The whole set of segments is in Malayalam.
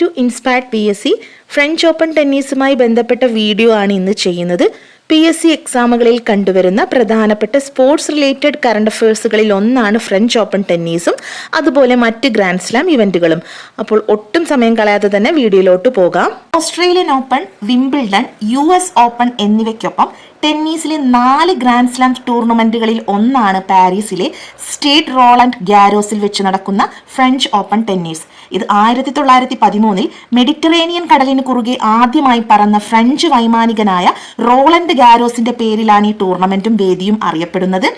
To inspect P S C. French Open ടെന്നീസുമായി ബന്ധപ്പെട്ട വീഡിയോ ആണ് ഇന്ന് ചെയ്യുന്നത്. പി എസ് സി എക്സാമുകളിൽ കണ്ടുവരുന്ന പ്രധാനപ്പെട്ട സ്പോർട്സ് റിലേറ്റഡ് കറണ്ട് അഫയേഴ്സുകളിൽ ഒന്നാണ് ഫ്രഞ്ച് ഓപ്പൺ ടെന്നീസും അതുപോലെ മറ്റ് ഗ്രാൻഡ് സ്ലാം ഇവന്റുകളും. അപ്പോൾ ഒട്ടും സമയം കളയാതെ തന്നെ വീഡിയോയിലോട്ട് പോകാം. Australian Open Wimbledon U S Open എന്നിവയ്ക്കൊപ്പം ടെന്നീസിലെ നാല് ഗ്രാൻഡ് സ്ലാം ടൂർണമെന്റുകളിൽ ഒന്നാണ് പാരീസിലെ സ്റ്റേറ്റ് റോളൻഡ് ഗ്യാരോസിൽ വെച്ച് നടക്കുന്ന ഫ്രഞ്ച് ഓപ്പൺ ടെന്നീസ്. ഇത് ആയിരത്തി തൊള്ളായിരത്തി പതിമൂന്നിൽ മെഡിറ്ററേനിയൻ കടലിന് കുറുകെ ആദ്യമായി പറന്ന ഫ്രഞ്ച് വൈമാനികനായ റോളണ്ട് ഗാരോസിന്റെ പേരിലാണ് ഈ ടൂർണമെന്റും വേദിയും അറിയപ്പെടുന്നത്.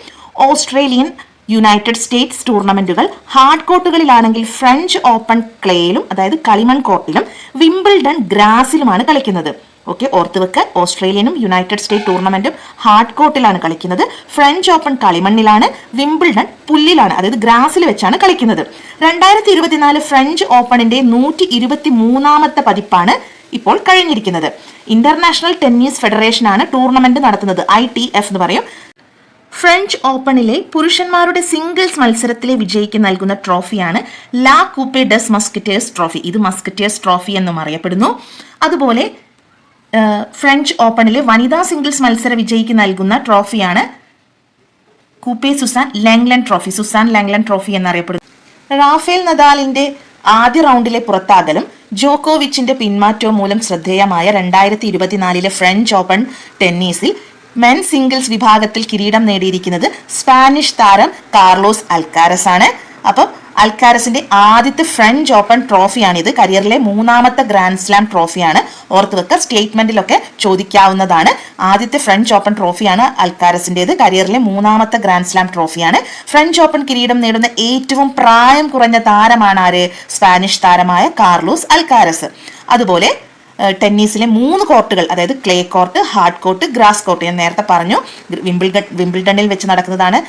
ഓസ്ട്രേലിയൻ യുണൈറ്റഡ് സ്റ്റേറ്റ്സ് ടൂർണമെന്റുകൾ ഹാർഡ് കോർട്ടുകളിലാണെങ്കിൽ ഫ്രഞ്ച് ഓപ്പൺ ക്ലേയിലും അതായത് കളിമൺ കോർട്ടിലും വിംബിൾഡൺ ഗ്രാസിലുമാണ് കളിക്കുന്നത്. ഓക്കെ ഓർത്ത് വെക്കാൻ ഓസ്ട്രേലിയനും യുണൈറ്റഡ് സ്റ്റേറ്റ് ടൂർണമെന്റും ഹാർഡ് കോർട്ടിലാണ് കളിക്കുന്നത്. ഫ്രഞ്ച് ഓപ്പൺ കളിമണ്ണിലാണ് വിംബിൾഡൺ പുല്ലിലാണ് അതായത് ഗ്രാസിൽ വെച്ചാണ് കളിക്കുന്നത്. രണ്ടായിരത്തി ഇരുപത്തിനാല് ഫ്രഞ്ച് ഓപ്പണിന്റെ നൂറ്റി ഇരുപത്തി മൂന്നാമത്തെ പതിപ്പാണ് ഇപ്പോൾ കഴിഞ്ഞിരിക്കുന്നത്. ഇന്റർനാഷണൽ ടെന്നീസ് ഫെഡറേഷൻ ആണ് ടൂർണമെന്റ് നടത്തുന്നത് ഐ ടി എഫ് എന്ന് പറയും. ഫ്രഞ്ച് ഓപ്പണിലെ പുരുഷന്മാരുടെ സിംഗിൾസ് മത്സരത്തിലെ വിജയിക്ക് നൽകുന്ന ട്രോഫിയാണ് ലാ കൂപ്പെ ഡസ് മസ്കറ്റേഴ്സ് ട്രോഫി. ഇത് മസ്കറ്റേഴ്സ് ട്രോഫി എന്നും അറിയപ്പെടുന്നു. അതുപോലെ ഫ്രഞ്ച് ഓപ്പണിലെ വനിതാ സിംഗിൾസ് മത്സര വിജയിക്ക് നൽകുന്ന ട്രോഫിയാണ് Coupe Suzanne Lenglen trophy. Suzanne Lenglen trophy എന്നറിയപ്പെടുന്നു. റാഫേൽ നദാലിന്റെ ആദ്യ റൗണ്ടിലെ പുറത്താകലും ജോക്കോവിച്ചിന്റെ പിന്മാറ്റവും മൂലം ശ്രദ്ധേയമായ രണ്ടായിരത്തി ഇരുപത്തിനാലിലെ ഫ്രഞ്ച് ഓപ്പൺ ടെന്നീസിൽ മെൻ സിംഗിൾസ് വിഭാഗത്തിൽ കിരീടം നേടിയിരിക്കുന്നത് സ്പാനിഷ് താരം കാർലോസ് അൽക്കാരസ് ആണ് അപ്പം അൽക്കാരസിന്റെ ആദ്യത്തെ ഫ്രഞ്ച് ഓപ്പൺ ട്രോഫിയാണിത്. കരിയറിലെ മൂന്നാമത്തെ ഗ്രാൻഡ് സ്ലാം ട്രോഫിയാണ് ഓർത്ത് വെക്കുക സ്റ്റേറ്റ്മെന്റിലൊക്കെ ചോദിക്കാവുന്നതാണ്. ആദ്യത്തെ ഫ്രഞ്ച് ഓപ്പൺ ട്രോഫിയാണ് അൽക്കാരസിന്റേത്. കരിയറിലെ മൂന്നാമത്തെ ഗ്രാൻഡ് സ്ലാം ട്രോഫിയാണ്. ഫ്രഞ്ച് ഓപ്പൺ കിരീടം നേടുന്ന ഏറ്റവും പ്രായം കുറഞ്ഞ താരമാണ് ആര്? സ്പാനിഷ് താരമായ കാർലോസ് അൽക്കാരസ്. അതുപോലെ ടെന്നീസിലെ മൂന്ന് കോർട്ടുകൾ അതായത് clay court hard court grass court ഞാൻ നേരത്തെ പറഞ്ഞു. വിംബിൾഡൺ വിംബിൾഡണിൽ വെച്ച് നടക്കുന്നതാണ്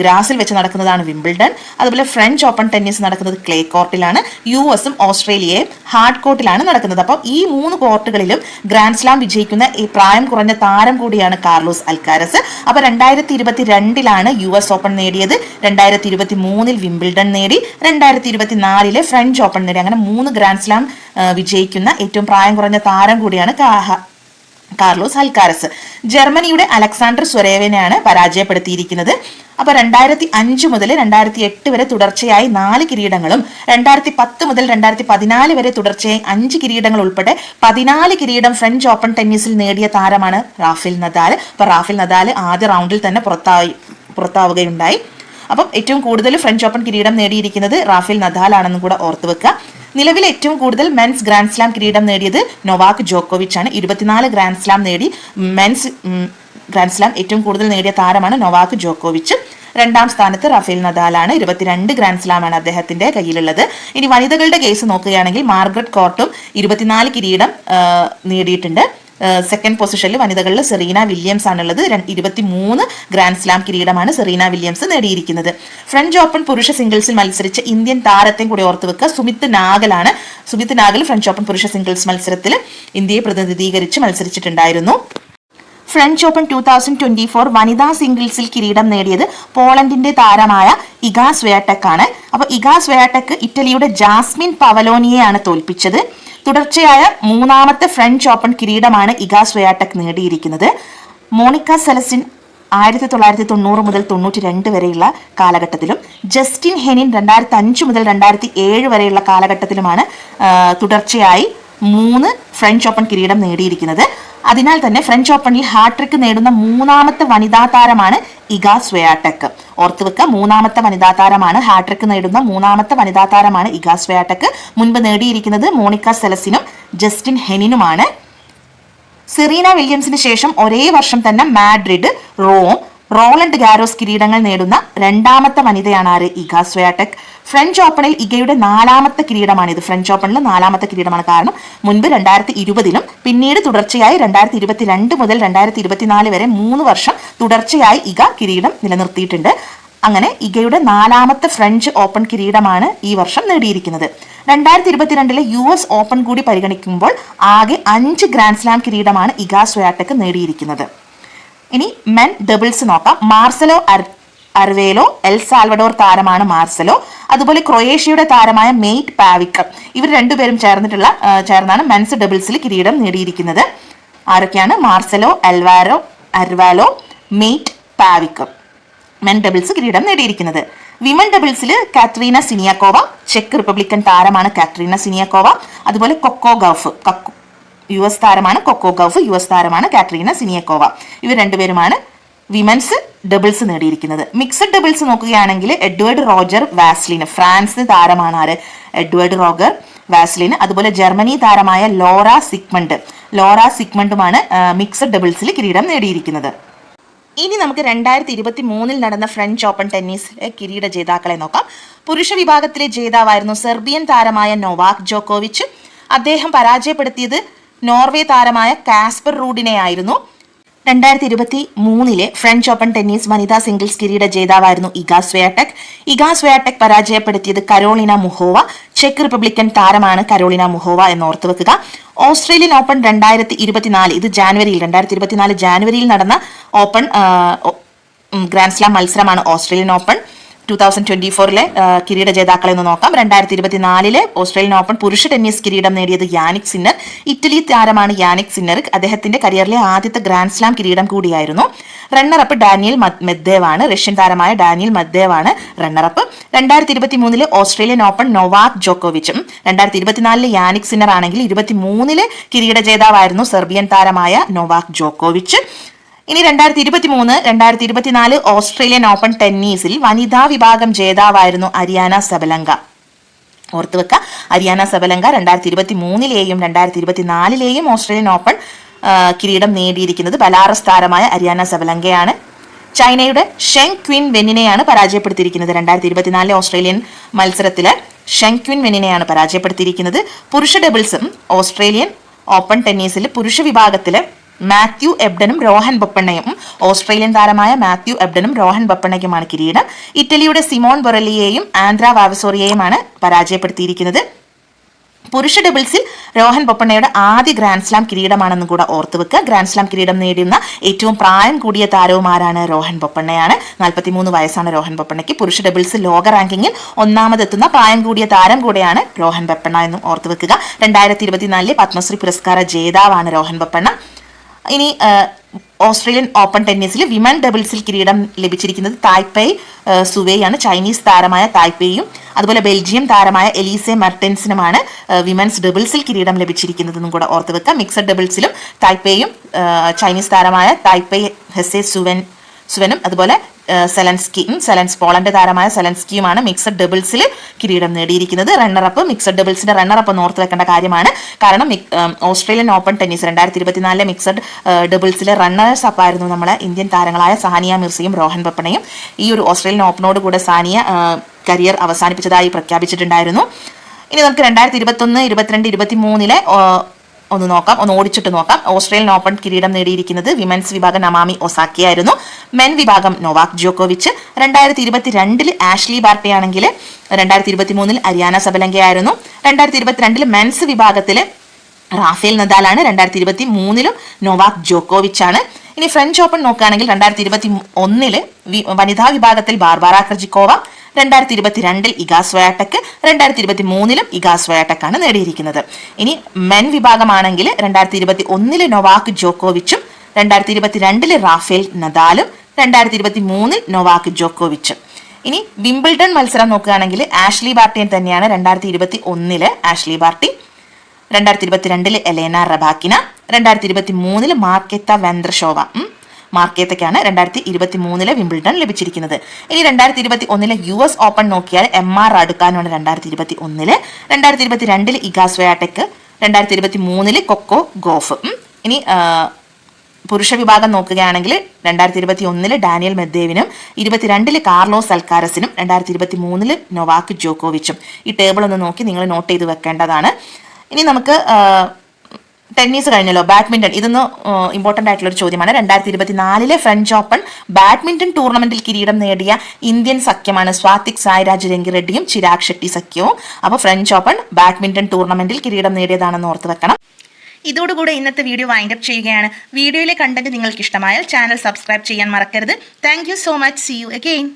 ഗ്രാസിൽ വെച്ച് നടക്കുന്നതാണ് വിംബിൾഡൺ. അതുപോലെ ഫ്രഞ്ച് ഓപ്പൺ ടെന്നീസ് നടക്കുന്നത് ക്ലേ കോർട്ടിലാണ് യു എസും ഓസ്ട്രേലിയയും ഹാർഡ് കോർട്ടിലാണ് നടക്കുന്നത്. അപ്പോൾ ഈ മൂന്ന് കോർട്ടുകളിലും ഗ്രാൻഡ് സ്ലാം വിജയിക്കുന്ന ഈ പ്രായം കുറഞ്ഞ താരം കൂടിയാണ് കാർലോസ് അൽക്കാരസ്. അപ്പോൾ രണ്ടായിരത്തി ഇരുപത്തി രണ്ടിലാണ് യു എസ് ഓപ്പൺ നേടിയത് രണ്ടായിരത്തി ഇരുപത്തി മൂന്നിൽ വിംബിൾഡൺ നേടി രണ്ടായിരത്തി ഇരുപത്തി നാലിലെ ഫ്രഞ്ച് ഓപ്പൺ നേടി. അങ്ങനെ മൂന്ന് ഗ്രാൻഡ് സ്ലാം വിജയിക്കുന്ന പ്രായം കുറഞ്ഞ താരം കൂടിയാണ് കാഹ- കാർലോസ് അൽക്കാരസ് ജർമ്മനിയുടെ അലക്സാണ്ടർ സ്വരേവനെയാണ് പരാജയപ്പെടുത്തിയിരിക്കുന്നത്. അപ്പൊ രണ്ടായിരത്തി അഞ്ച് മുതൽ രണ്ടായിരത്തി എട്ട് വരെ തുടർച്ചയായി നാല് കിരീടങ്ങളും രണ്ടായിരത്തി പത്ത് മുതൽ രണ്ടായിരത്തി പതിനാല് വരെ തുടർച്ചയായി അഞ്ച് കിരീടങ്ങൾ ഉൾപ്പെടെ പതിനാല് കിരീടം ഫ്രഞ്ച് ഓപ്പൺ ടെന്നീസിൽ നേടിയ താരമാണ് റാഫേൽ നദാൽ. അപ്പൊ റാഫേൽ നദാൽ ആദ്യ റൗണ്ടിൽ തന്നെ പുറത്തായി പുറത്താവുകയുണ്ടായി. അപ്പം ഏറ്റവും കൂടുതൽ ഫ്രഞ്ച് ഓപ്പൺ കിരീടം നേടിയിരിക്കുന്നത് റാഫേൽ നദാൽ ആണെന്നും കൂടെ ഓർത്തു വെക്കുക. നിലവിൽ ഏറ്റവും കൂടുതൽ മെൻസ് ഗ്രാൻഡ് സ്ലാം കിരീടം നേടിയത് നൊവാക് ജോക്കോവിച്ച് ആണ്. ഇരുപത്തിനാല് ഗ്രാൻഡ് സ്ലാം നേടി മെൻസ് ഗ്രാൻഡ് സ്ലാം ഏറ്റവും കൂടുതൽ നേടിയ താരമാണ് നൊവാക് ജോക്കോവിച്ച്. രണ്ടാം സ്ഥാനത്ത് റഫേൽ നദാലാണ്. ഇരുപത്തിരണ്ട് ഗ്രാൻഡ് സ്ലാമാണ് അദ്ദേഹത്തിന്റെ കയ്യിലുള്ളത്. ഇനി വനിതകളുടെ കേസ് നോക്കുകയാണെങ്കിൽ മാർഗ്രറ്റ് കോർട്ടും ഇരുപത്തിനാല് കിരീടം നേടിയിട്ടുണ്ട്. സെക്കൻഡ് പൊസിഷനിൽ വനിതകളിൽ സെറീന വില്യംസ് ആണുള്ളത്. ഇരുപത്തി മൂന്ന് ഗ്രാൻഡ് സ്ലാം കിരീടമാണ് സെറീന വില്യംസ് നേടിയിരിക്കുന്നത്. ഫ്രഞ്ച് ഓപ്പൺ പുരുഷ സിംഗിൾസിൽ മത്സരിച്ച ഇന്ത്യൻ താരത്തെയും കൂടി ഓർത്ത് വെക്കുക. സുമിത് നാഗലാണ്. സുമിത് നാഗൽ ഫ്രഞ്ച് ഓപ്പൺ പുരുഷ സിംഗിൾസ് മത്സരത്തിൽ ഇന്ത്യയെ പ്രതിനിധീകരിച്ച് മത്സരിച്ചിട്ടുണ്ടായിരുന്നു. French Open two thousand twenty four വനിതാ സിംഗിൾസിൽ കിരീടം നേടിയത് പോളണ്ടിന്റെ താരമായ ഇഗാ വേട്ടക്കാണ് ആണ് അപ്പൊ ഇഗാ സ്വയാടെക് ഇറ്റലിയുടെ ജാസ്മിൻ പവലോനിയെയാണ് തോൽപ്പിച്ചത്. തുടർച്ചയായ മൂന്നാമത്തെ ഫ്രഞ്ച് ഓപ്പൺ കിരീടമാണ് ഇഗാ സ്വയാടെക് നേടിയിരിക്കുന്നത്. മോണിക്ക സെലസിൻ ആയിരത്തി തൊള്ളായിരത്തി തൊണ്ണൂറ് മുതൽ തൊണ്ണൂറ്റി രണ്ട് വരെയുള്ള കാലഘട്ടത്തിലും ജസ്റ്റിൻ ഹെനിൻ രണ്ടായിരത്തി അഞ്ച് മുതൽ രണ്ടായിരത്തി ഏഴ് വരെയുള്ള കാലഘട്ടത്തിലുമാണ് തുടർച്ചയായി മൂന്ന് ഫ്രഞ്ച് ഓപ്പൺ കിരീടം നേടിയിരിക്കുന്നത്. അതിനാൽ തന്നെ ഫ്രഞ്ച് ഓപ്പണിൽ ഹാട്രിക് നേടുന്ന മൂന്നാമത്തെ വനിതാ താരമാണ് ഇഗ സ്വയാടെക് ഓർത്തു വെക്കുക മൂന്നാമത്തെ വനിതാ താരമാണ് ഹാട്രിക് നേടുന്ന മൂന്നാമത്തെ വനിതാ താരമാണ് ഇഗ സ്വയാടെക് മുൻപ് നേടിയിരിക്കുന്നത് മോണിക്ക സെലസിനും ജസ്റ്റിൻ ഹെനിനുമാണ്. സെറീന വില്യംസിന് ശേഷം ഒരേ വർഷം തന്നെ മാഡ്രിഡ് റോം റോളണ്ട് ഗാരോസ് കിരീടങ്ങൾ നേടുന്ന രണ്ടാമത്തെ വനിതയാണ് ആര്? ഇഗ സ്വയാടെക് ഫ്രഞ്ച് ഓപ്പണിൽ ഇഗയുടെ നാലാമത്തെ കിരീടമാണ് ഇത് ഫ്രഞ്ച് ഓപ്പണിൽ നാലാമത്തെ കിരീടമാണ്. കാരണം മുൻപ് രണ്ടായിരത്തി ഇരുപതിലും പിന്നീട് തുടർച്ചയായി രണ്ടായിരത്തി ഇരുപത്തിരണ്ട് മുതൽ രണ്ടായിരത്തി ഇരുപത്തിനാല് വരെ മൂന്ന് വർഷം തുടർച്ചയായി ഇഗ കിരീടം നിലനിർത്തിയിട്ടുണ്ട്. അങ്ങനെ ഇഗയുടെ നാലാമത്തെ ഫ്രഞ്ച് ഓപ്പൺ കിരീടമാണ് ഈ വർഷം നേടിയിരിക്കുന്നത്. രണ്ടായിരത്തി ഇരുപത്തിരണ്ടിലെ യു എസ് ഓപ്പൺ കൂടി പരിഗണിക്കുമ്പോൾ ആകെ അഞ്ച് ഗ്രാൻഡ് സ്ലാം കിരീടമാണ് ഇഗ സ്വയാടെക് നേടിയിരിക്കുന്നത്. ഇനി മെൻ ഡബിൾസ് നോക്കാം. മാർസലോ അർവേലോ എൽ സാൽവഡോർ താരമാണ് മാർസലോ. അതുപോലെ ക്രൊയേഷ്യയുടെ താരമായ മെയ്റ്റ് പാവിക്ക. ഇവർ രണ്ടുപേരും ചേർന്നിട്ടുള്ള ചേർന്നാണ് മെൻസ് ഡബിൾസിൽ കിരീടം നേടിയിരിക്കുന്നത്. ആരൊക്കെയാണ്? Marcelo Alvaro Arevalo Mate Pavic. Men doubles കിരീടം നേടിയിരിക്കുന്നത്. വിമൻ ഡബിൾസിൽ കാത്രീന സിനിയാക്കോവ ചെക്ക് റിപ്പബ്ലിക്കൻ താരമാണ് കാത്രീന സിനിയാക്കോവ. അതുപോലെ കൊക്കോ ഗഫ് യു എസ് താരമാണ് കൊക്കോ ഗഫ് യു എസ് താരമാണ് കാറ്ററീന സിനിയക്കോവ. ഇവർ രണ്ടുപേരുമാണ് വിമൻസ് ഡബിൾസ് നേടിയിരിക്കുന്നത്. മിക്സഡ് ഡബിൾസ് നോക്കുകയാണെങ്കിൽ എഡ്വേർഡ് റോജർ വാസ്ലിന് ഫ്രാൻസ് താരമാണ് ആര്? എഡ്വേർഡ് റോഗർ വാസ്ലിന് അതുപോലെ ജർമ്മനി താരമായ ലോറ സിഗ്മണ്ട്. ലോറ സിഗ്മണ്ടുമാണ് മിക്സഡ് ഡബിൾസിൽ കിരീടം നേടിയിരിക്കുന്നത്. ഇനി നമുക്ക് രണ്ടായിരത്തി ഇരുപത്തി മൂന്നിൽ നടന്ന ഫ്രഞ്ച് ഓപ്പൺ ടെന്നീസിലെ കിരീട ജേതാക്കളെ നോക്കാം. പുരുഷ വിഭാഗത്തിലെ ജേതാവായിരുന്നു സെർബിയൻ താരമായ നൊവാക് ജോക്കോവിച്ച്. അദ്ദേഹം പരാജയപ്പെടുത്തിയത് നോർവേ താരമായ കാസ്പർ റൂഡിനെ ആയിരുന്നു രണ്ടായിരത്തി ഇരുപത്തി മൂന്നിലെ ഫ്രഞ്ച് ഓപ്പൺ ടെന്നീസ് വനിതാ സിംഗിൾസ് കിരീട ജേതാവായിരുന്നു ഇഗാ സ്വയാടെക് ഇഗാ സ്വയാടെക് പരാജയപ്പെടുത്തിയത് കരോളിന മുഹോവ. ചെക്ക് റിപ്പബ്ലിക്കൻ താരമാണ് കരോളിന മുഹോവ എന്ന് ഓർത്തു വെക്കുക. ഓസ്ട്രേലിയൻ ഓപ്പൺ രണ്ടായിരത്തി ഇരുപത്തിനാല് ഇത് ജാനുവരിയിൽ രണ്ടായിരത്തി ഇരുപത്തിനാല് ജാനുവരിയിൽ നടന്ന ഓപ്പൺ ഗ്രാൻഡ് സ്ലാം മത്സരമാണ് Australian Open. Two thousand twenty ഫോറിലെ കിരീട ജേതാക്കളെ ഒന്ന് നോക്കാം. രണ്ടായിരത്തി ഇരുപത്തിനാലിലെ ഓസ്ട്രേലിയൻ ഓപ്പൺ പുരുഷ ടെന്നീസ് കിരീടം നേടിയത് യാനിക് സിന്നർ. ഇറ്റലി താരമാണ് യാനിക് സിന്നർ. അദ്ദേഹത്തിന്റെ കരിയറിലെ ആദ്യത്തെ ഗ്രാൻഡ് സ്ലാം കിരീടം കൂടിയായിരുന്നു. റണ്ണറപ്പ് ഡാനിയൽ മെദ്ദേവാണ്. റഷ്യൻ താരമായ ഡാനിയൽ മെദ്ദേവാണ് റണ്ണറപ്പ്. രണ്ടായിരത്തി ഇരുപത്തി മൂന്നിലെ ഓസ്ട്രേലിയൻ ഓപ്പൺ നൊവാക് ജോക്കോവിച്ചും രണ്ടായിരത്തി ഇരുപത്തിനാലിലെ യാനിക് സിന്നർ ആണെങ്കിൽ ഇരുപത്തി മൂന്നിലെ കിരീട ജേതാവായിരുന്നു സെർബിയൻ താരമായ നൊവാക് ജോക്കോവിച്ച്. ഇനി രണ്ടായിരത്തി ഇരുപത്തി മൂന്ന് രണ്ടായിരത്തി ഇരുപത്തിനാല് ഓസ്ട്രേലിയൻ ഓപ്പൺ ടെന്നീസിൽ വനിതാ വിഭാഗം ജേതാവായിരുന്നു അരിയാന സബലങ്ക. ഓർത്തുവെക്ക അരിയാന സബലങ്ക രണ്ടായിരത്തി ഇരുപത്തി മൂന്നിലെയും രണ്ടായിരത്തി ഇരുപത്തിനാലിലെയും ഓസ്ട്രേലിയൻ ഓപ്പൺ കിരീടം നേടിയിരിക്കുന്നത് ബലാറസ് താരമായ അരിയാന സബലങ്കയാണ്. ചൈനയുടെ ഷെങ് ക്വിൻ വെന്നിനെയാണ് പരാജയപ്പെടുത്തിയിരിക്കുന്നത്. രണ്ടായിരത്തി ഇരുപത്തിനാലിലെ ഓസ്ട്രേലിയൻ മത്സരത്തിൽ ഷെങ് ക്വിൻ വെന്നിനെയാണ് പരാജയപ്പെടുത്തിയിരിക്കുന്നത്. പുരുഷ ഡബിൾസും ഓസ്ട്രേലിയൻ ഓപ്പൺ ടെന്നീസിൽ പുരുഷ വിഭാഗത്തിൽ മാത്യു എബ്ഡനും രോഹൻ ബൊപ്പണ്ണയും. ഓസ്ട്രേലിയൻ താരമായ മാത്യു എബ്ഡനും രോഹൻ ബൊപ്പണ്ണയ്ക്കുമാണ് കിരീടം. ഇറ്റലിയുടെ സിമോൺ ബൊറലിയെയും ആന്ധ്ര വാവസോറിയെയുമാണ് പരാജയപ്പെടുത്തിയിരിക്കുന്നത്. പുരുഷ ഡബിൾസിൽ രോഹൻ ബൊപ്പണ്ണയുടെ ആദ്യ ഗ്രാൻഡ് സ്ലാം കിരീടമാണെന്നും കൂടെ ഓർത്തുവെക്കുക ഗ്രാൻഡ് സ്ലാം കിരീടം നേടുന്ന ഏറ്റവും പ്രായം കൂടിയ താരവും ആരാണ്? രോഹൻ ബൊപ്പണ്ണയാണ്. നാൽപ്പത്തിമൂന്ന് വയസ്സാണ് രോഹൻ ബൊപ്പണ്ണയ്ക്ക്. പുരുഷ ഡബിൾസ് ലോക റാങ്കിങ്ങിൽ ഒന്നാമതെത്തുന്ന പ്രായം കൂടിയ താരം കൂടെയാണ് രോഹൻ ബൊപ്പണ്ണ എന്നും ഓർത്തുവെക്കുക രണ്ടായിരത്തി ഇരുപത്തിനാലിലെ പത്മശ്രീ പുരസ്കാര ജേതാവാണ് രോഹൻ ബൊപ്പണ്ണ. ഇനി ഓസ്ട്രേലിയൻ ഓപ്പൺ ടെന്നീസിൽ വിമൻ ഡബിൾസിൽ കിരീടം ലഭിച്ചിരിക്കുന്നത് തായ്പേയ് സുവേയാണ്. ചൈനീസ് താരമായ തായ്പേയും അതുപോലെ ബെൽജിയം താരമായ എലീസെ മർട്ടൻസിനുമാണ് വിമൻസ് ഡബിൾസിൽ കിരീടം ലഭിച്ചിരിക്കുന്നതെന്നും കൂടെ ഓർത്ത് വെക്കാം. മിക്സഡ് ഡബിൾസിലും തായ്പേയും ചൈനീസ് താരമായ തായ്പേ ഹെസെ സുവൻ സുവനും അതുപോലെ ആ, സെലൻസ്കിയും സെലൻസ് പോളണ്ട് താരമായ സെലൻസ്കിയുമാണ് മിക്സഡ് ഡബിൾസിൽ കിരീടം നേടിയിരിക്കുന്നത്. റണ്ണറപ്പ് മിക്സഡ് ഡബിൾസിന്റെ റണ്ണറപ്പ് ഓർത്ത് വെക്കേണ്ട കാര്യമാണ്. കാരണം ഓസ്ട്രേലിയൻ ഓപ്പൺ ടെന്നീസ് രണ്ടായിരത്തി ഇരുപത്തിനാലിലെ മിക്സഡ് ഡബിൾസിലെ റണ്ണേഴ്സ് അപ്പ് ആയിരുന്നു നമ്മളെ ഇന്ത്യൻ താരങ്ങളായ സാനിയ മിർസയും രോഹൻ ബപ്പണയും ഈ ഒരു ഓസ്ട്രേലിയൻ ഓപ്പണോട് കൂടെ സാനിയ കരിയർ അവസാനിപ്പിച്ചതായി പ്രഖ്യാപിച്ചിട്ടുണ്ടായിരുന്നു. ഇനി നമുക്ക് രണ്ടായിരത്തി ഇരുപത്തൊന്ന് ഇരുപത്തിരണ്ട് ഇരുപത്തി മൂന്നിലെ ഒന്ന് നോക്കാം. ഒന്ന് ഓടിച്ചിട്ട് നോക്കാം. ഓസ്ട്രേലിയൻ ഓപ്പൺ കിരീടം നേടിയിരിക്കുന്നത് വിമൻസ് വിഭാഗം നമാമി ഒസാക്കിയായിരുന്നു മെൻ വിഭാഗം നൊവാക് ജോക്കോവിച്ച് രണ്ടായിരത്തി ഇരുപത്തി രണ്ടിൽ ആഷ്ലി ബാർട്ടി ആണെങ്കിൽ രണ്ടായിരത്തി ഇരുപത്തി മൂന്നിൽ അരിയാന സബലങ്കയായിരുന്നു രണ്ടായിരത്തി ഇരുപത്തിരണ്ടിൽ മെൻസ് വിഭാഗത്തിൽ റാഫേൽ നദാലാണ്. രണ്ടായിരത്തി ഇരുപത്തി മൂന്നിലും നൊവാക് ജോക്കോവിച്ച് ആണ് ഇനി ഫ്രഞ്ച് ഓപ്പൺ നോക്കുകയാണെങ്കിൽ രണ്ടായിരത്തി ഇരുപത്തി ഒന്നിൽ വനിതാ വിഭാഗത്തിൽ ബാർബാറ ക്രജിക്കോവ രണ്ടായിരത്തി ഇരുപത്തി രണ്ടിൽ ഇഗാസ് വയാട്ടക്ക് രണ്ടായിരത്തി ഇരുപത്തി മൂന്നിലും ഇഗാസ് വയാട്ടക്കാണ് നേടിയിരിക്കുന്നത് ഇനി മെൻ വിഭാഗമാണെങ്കിൽ രണ്ടായിരത്തി ഇരുപത്തി ഒന്നിൽ നൊവാക് ജോക്കോവിച്ചും രണ്ടായിരത്തി ഇരുപത്തി രണ്ടിൽ റാഫേൽ നദാലും രണ്ടായിരത്തി ഇരുപത്തി മൂന്നിൽ നൊവാക് ജോക്കോവിച്ചും ഇനി വിംബിൾഡൺ മത്സരം നോക്കുകയാണെങ്കിൽ ആഷ്ലി ബാർട്ടിയൻ തന്നെയാണ് രണ്ടായിരത്തി ഇരുപത്തി ഒന്നിൽ ആഷ്ലി ബാർട്ടി രണ്ടായിരത്തി ഇരുപത്തിരണ്ടിൽ എലേന റബാക്കിന രണ്ടായിരത്തി ഇരുപത്തി മൂന്നിൽ മാർക്കെത്ത വെന്ദ്രഷോവ ഉം. മാർക്കേത്തയ്ക്കാണ് രണ്ടായിരത്തി ഇരുപത്തി മൂന്നിലെ വിംബിൾട്ടൺ ലഭിച്ചിരിക്കുന്നത്. ഇനി രണ്ടായിരത്തി ഇരുപത്തി ഒന്നിലെ യു എസ് ഓപ്പൺ നോക്കിയാൽ എം ആർ അടുക്കാനാണ് രണ്ടായിരത്തി ഇരുപത്തി ഒന്നിൽ രണ്ടായിരത്തി ഇരുപത്തി രണ്ടിൽ ഇഗാസ്വയാടെക് രണ്ടായിരത്തി ഇരുപത്തി മൂന്നിൽ കൊക്കോ ഗോഫ്. ഇനി പുരുഷ വിഭാഗം നോക്കുകയാണെങ്കിൽ രണ്ടായിരത്തി ഇരുപത്തി ഒന്നിൽ ഡാനിയൽ മെദ്ദേവിനും ഇരുപത്തിരണ്ടിൽ കാർലോസ് അൽക്കാരസിനും രണ്ടായിരത്തി ഇരുപത്തി മൂന്നിൽ നൊവാക്ക് ജോക്കോവിച്ചും. ഈ ടേബിൾ ഒന്ന് നോക്കി നിങ്ങൾ നോട്ട് ചെയ്ത് വെക്കേണ്ടതാണ്. ഇനി നമുക്ക് ടെന്നീസ് കഴിഞ്ഞല്ലോ ബാഡ്മിന്റൺ. ഇതൊന്ന് ഇമ്പോർട്ടന്റ് ആയിട്ടുള്ള ഒരു ചോദ്യമാണ്. രണ്ടായിരത്തി ഇരുപത്തിനാലിലെ ഫ്രഞ്ച് ഓപ്പൺ ബാഡ്മിന്റൺ ടൂർണമെന്റിൽ കിരീടം നേടിയ ഇന്ത്യൻ സഖ്യമാണ് സ്വാതിക് സായ്രാജ് രംഗിറെഡ്ഡിയും ചിരാഗ് ഷെട്ടി സഖ്യവും. അപ്പോൾ ഫ്രഞ്ച് ഓപ്പൺ ബാഡ്മിന്റൺ ടൂർണമെന്റിൽ കിരീടം നേടിയതാണെന്ന് ഓർത്ത് വെക്കണം. ഇതോടുകൂടെ ഇന്നത്തെ വീഡിയോ വൈൻഡ് അപ്പ് ചെയ്യുകയാണ്. വീഡിയോയിലെ കണ്ടന്റ് നിങ്ങൾക്ക് ഇഷ്ടമായാൽ ചാനൽ സബ്സ്ക്രൈബ് ചെയ്യാൻ മറക്കരുത്. Thank so much see you again